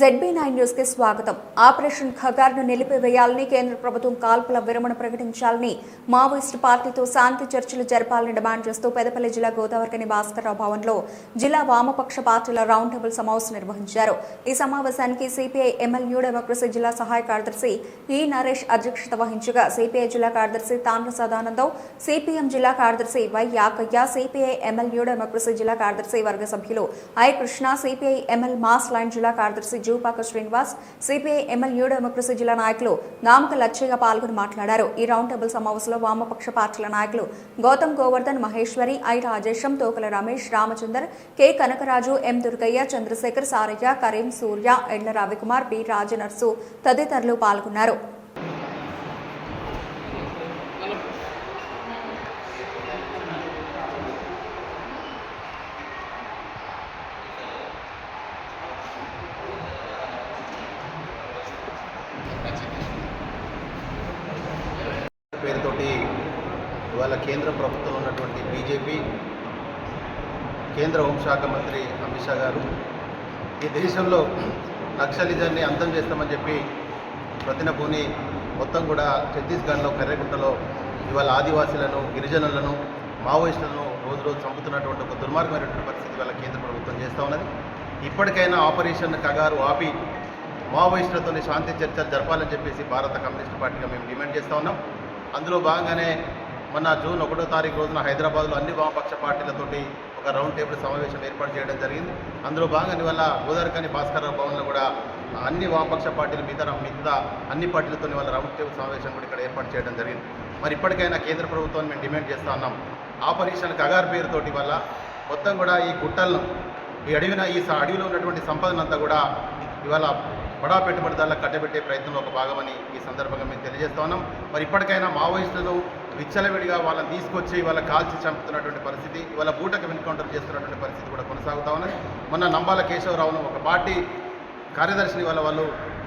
ZB nine న్యూస్కి స్వాగతం. Operation ఖగార్ను నిలిపివేయాలని కేంద్ర ప్రభుత్వం కాల్పుల విరమణ ప్రకటించాలని మావోయిస్టు పార్టీతో శాంతి చర్చలు జరపాలని డిమాండ్ చేస్తూ పెదపల్లి జిల్లా గోదావరికని భాస్కర్రావు భవన్లో జిల్లా వామపక్ష పార్టీల రౌండ్ టేబుల్ సమావేశం నిర్వహించారు. ఈ సమావేశానికి సిపిఐ ఎంఎల్ డెమోక్రసీ జిల్లా సహాయ కార్యదర్శి ఈ నరేష్ అధ్యక్షత వహించగా సిపిఐ జిల్లా కార్యదర్శి తాండ్ర సదానందం సిపిఎం జిల్లా కార్యదర్శి Y Yakaiah CPI ML democracy జిల్లా కార్యదర్శి వర్గ సభ్యులు I Krishna CPI ML mass line జిల్లా కార్యదర్శి Jupaka Srinivas CPI ML new democracy జిల్లా నాయకులు నామక లచ్చయ్య పాల్గొని మాట్లాడారు. ఈ రౌండ్ టేబుల్ సమావేశంలో వామపక్ష పార్టీల నాయకులు Gautam Govardhan Maheshwari I Rajesham Tokala Ramesh Ramachandar K Kanakaraju M Durgaiah Chandrashekar Saraiah Karim Surya Endla Ravikumar B Rajanarsu తదితరులు పాల్గొన్నారు. పేరుతోటి ఇవాళ కేంద్ర ప్రభుత్వం ఉన్నటువంటి బీజేపీ కేంద్ర హోంశాఖ మంత్రి అమిత్ షా గారు ఈ దేశంలో నక్సలిజాన్ని అంతం చేస్తామని చెప్పి ప్రతినపూని మొత్తం కూడా ఛత్తీస్గఢ్లో కర్రెగుట్టలో ఇవాళ ఆదివాసీలను గిరిజనులను మావోయిస్టులను రోజు రోజు చంపుతున్నటువంటి ఒక దుర్మార్గమైనటువంటి పరిస్థితి ఇవాళ కేంద్ర ప్రభుత్వం చేస్తూ ఉన్నది. ఇప్పటికైనా ఆపరేషన్ కగారు ఆపి మావోయిస్టులతో శాంతి చర్చలు జరపాలని చెప్పేసి భారత కమ్యూనిస్ట్ పార్టీగా మేము డిమాండ్ చేస్తూ ఉన్నాం. అందులో భాగంగానే మొన్న జూన్ ఒకటో తారీఖు రోజున హైదరాబాద్లో అన్ని వామపక్ష పార్టీలతోటి ఒక రౌండ్ టేబుల్ సమావేశం ఏర్పాటు చేయడం జరిగింది. అందులో భాగంగా వల్ల గోదావరికని భాస్కర్ భవన్లో కూడా అన్ని వామపక్ష పార్టీల మీద మిగతా అన్ని పార్టీలతో వాళ్ళ రౌండ్ టేబుల్ సమావేశం కూడా ఇక్కడ ఏర్పాటు చేయడం జరిగింది. మరి ఇప్పటికైనా కేంద్ర ప్రభుత్వాన్ని మేము డిమాండ్ చేస్తూ ఉన్నాం. ఆపరేషన్ కగార్ పేరుతోటి వల్ల మొత్తం కూడా ఈ గుట్టలను ఈ అడవిన ఈ స- అడవిలో ఉన్నటువంటి సంపదనంతా కూడా ఇవాళ బడా పెట్టుబడిదారులకు కట్టబెట్టే ప్రయత్నంలో ఒక భాగమని ఈ సందర్భంగా మేము తెలియజేస్తా ఉన్నాం. మరి ఇప్పటికైనా మావోయిస్టులు విచ్చలవిడిగా వాళ్ళని తీసుకొచ్చి వాళ్ళ కాల్చి చంపుతున్నటువంటి పరిస్థితి ఇవాళ బూటకు ఎన్కౌంటర్ చేస్తున్నటువంటి పరిస్థితి కూడా కొనసాగుతా ఉన్నది. మొన్న నంబాల కేశవరావును ఒక పార్టీ కార్యదర్శిని వాళ్ళ వాళ్ళు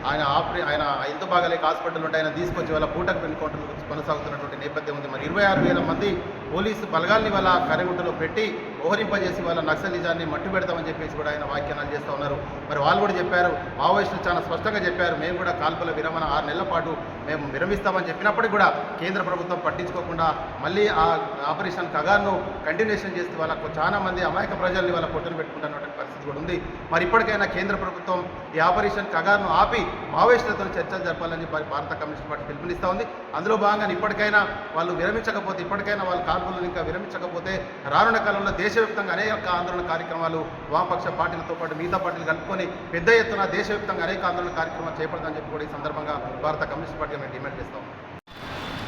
ఆయన ఆపరే ఆయన ఎంత బాగాలేక హాస్పిటల్ ఉంటే ఆయన తీసుకొచ్చి వాళ్ళ పూటకు ఎన్కౌంటర్ కొనసాగుతున్నటువంటి నేపథ్యం ఉంది. మరి ఇరవై ఆరు వేల మంది పోలీసు బలగాల్ని వాళ్ళ కరెగుంటలో పెట్టి ఓహరింపజేసి వాళ్ళ నక్సలిజాన్ని మట్టు పెడతామని చెప్పేసి కూడా ఆయన వ్యాఖ్యానాలు చేస్తూ ఉన్నారు. మరి వాళ్ళు కూడా చెప్పారు మావోయిస్టులు చాలా స్పష్టంగా చెప్పారు మేము కూడా కాల్పుల విరమణ ఆరు నెలల పాటు మేము విరమిస్తామని చెప్పినప్పటికీ కూడా కేంద్ర ప్రభుత్వం పట్టించుకోకుండా మళ్ళీ ఆ ఆపరేషన్ కగార్ను కంటిన్యూషన్ చేస్తే వాళ్ళకు చాలా మంది అమాయక ప్రజల్ని వాళ్ళ పొట్టును పెట్టుకుంటున్నటువంటి పరిస్థితి కూడా ఉంది. మరి ఇప్పటికైనా కేంద్ర ప్రభుత్వం ఈ ఆపరేషన్ కగార్ను ఆపి మావోయిస్టులతో చర్చలు జరపాలని చెప్పి భారత కమ్యూనిస్ట్ పార్టీ పిలుపునిస్తూ ఉంది. అందులో భాగంగా ఇప్పటికైనా వాళ్ళు విరమించకపోతే ఇప్పటికైనా వాళ్ళ కాల్పులను ఇంకా విరమించకపోతే రానున్న కాలంలో దేశవ్యాప్తంగా అనేక ఆందోళన కార్యక్రమాలు వామపక్ష పార్టీలతో పాటు మిగతా పార్టీలు కలుపుకొని పెద్ద ఎత్తున దేశవ్యాప్తంగా అనేక ఆందోళన కార్యక్రమాలు చేపడతామని చెప్పి కూడా ఈ సందర్భంగా భారత కమ్యూనిస్ట్ పార్టీ మేము డిమాండ్ చేస్తాం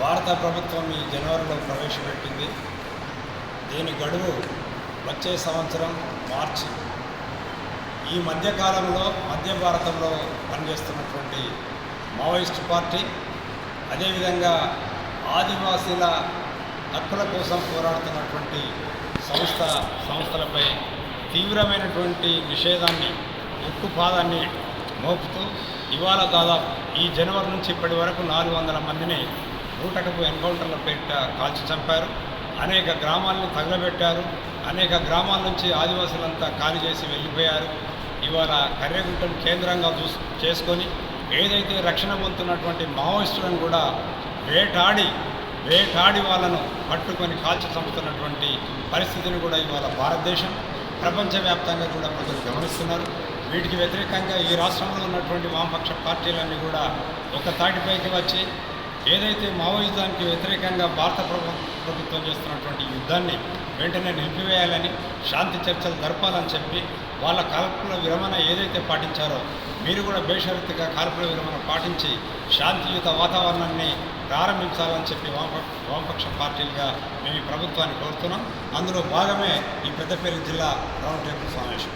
భారత ప్రభుత్వం ఈ జనవరిలో ప్రవేశపెట్టింది. దీని గడువు వచ్చే సంవత్సరం మార్చి ఈ మధ్యకాలంలో మధ్య భారతంలో పనిచేస్తున్నటువంటి మావోయిస్ట్ పార్టీ అదేవిధంగా ఆదివాసీల హక్కుల కోసం పోరాడుతున్నటువంటి సంస్థ సంస్థలపై తీవ్రమైనటువంటి నిషేధాన్ని ఉక్కుపాదాన్ని మోపుతూ ఇవాళ దాదాపు ఈ జనవరి నుంచి ఇప్పటి వరకు నాలుగు వందల మందిని నూటకపు ఎన్కౌంటర్ల పేరిట కాల్చి చంపారు. అనేక గ్రామాలను తగలబెట్టారు. అనేక గ్రామాల నుంచి ఆదివాసులంతా ఖాళీ చేసి వెళ్ళిపోయారు. ఇవాళ కర్రెగుంటను కేంద్రంగా చూ చేసుకొని ఏదైతే రక్షణ పొందుతున్నటువంటి మావోయిస్టులను కూడా వేటాడి వేటాడి వాళ్ళను పట్టుకొని కాల్చి చంపుతున్నటువంటి పరిస్థితిని కూడా ఇవాళ భారతదేశం ప్రపంచవ్యాప్తంగా కూడా ప్రజలు గమనిస్తున్నారు. వీటికి వ్యతిరేకంగా ఈ రాష్ట్రంలో ఉన్నటువంటి వామపక్ష పార్టీలన్నీ కూడా ఒక తాటిపైకి వచ్చి ఏదైతే మావోయిజానికి వ్యతిరేకంగా భారత ప్రభుత్వం చేస్తున్నటువంటి యుద్ధాన్ని వెంటనే నిలిపివేయాలని శాంతి చర్చలు జరపాలని చెప్పి వాళ్ళ కాల్పుల విరమణ ఏదైతే పాటించారో మీరు కూడా బేషరతుగా కాల్పుల విరమణ పాటించి శాంతియుత వాతావరణాన్ని ప్రారంభించాలని చెప్పి వామపక్ష వామపక్ష పార్టీలుగా మేము ఈ ప్రభుత్వాన్ని కోరుతున్నాం. అందులో భాగమే ఈ పెద్దపేరు జిల్లా రౌండ్ టేబుల్ సమావేశం.